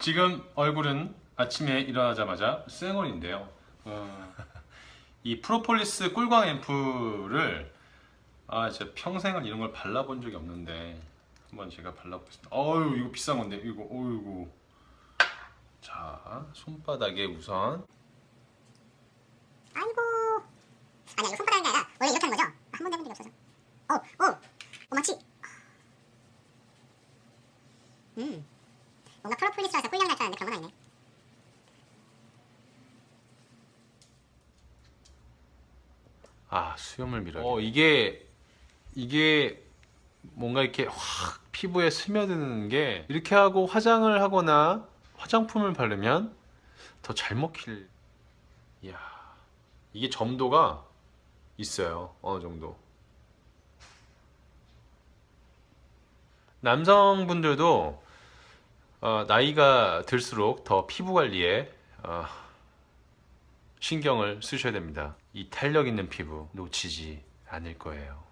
지금 얼굴은 아침에 일어나자마자 쌩얼인데요. 어, 이 프로폴리스 꿀광 앰플을 아 진짜 평생을 이런 걸 발라본 적이 없는데 한번 제가 발라보겠습니다. 어유 이거 비싼 건데 이거 어이구 자 손바닥에 우선 아이고. 아니야 이거 손바닥이 아니라 원래 이렇게 하는 거죠? 아, 한 번도 해본 적이 없어서. 어, 어, 어 마치. 음, 뭔가 프로폴리스라서 꿀량 날줄 알았는데 그런 건 아니네. 아 수염을 밀어. 어 이게 이게 뭔가 이렇게 확 피부에 스며드는 게 이렇게 하고 화장을 하거나 화장품을 바르면 더 잘 먹힐. 이야 이게 점도가 있어요 어느 정도. 남성분들도 어, 나이가 들수록 더 피부 관리에 어, 신경을 쓰셔야 됩니다. 이 탄력 있는 피부 놓치지 않을 거예요.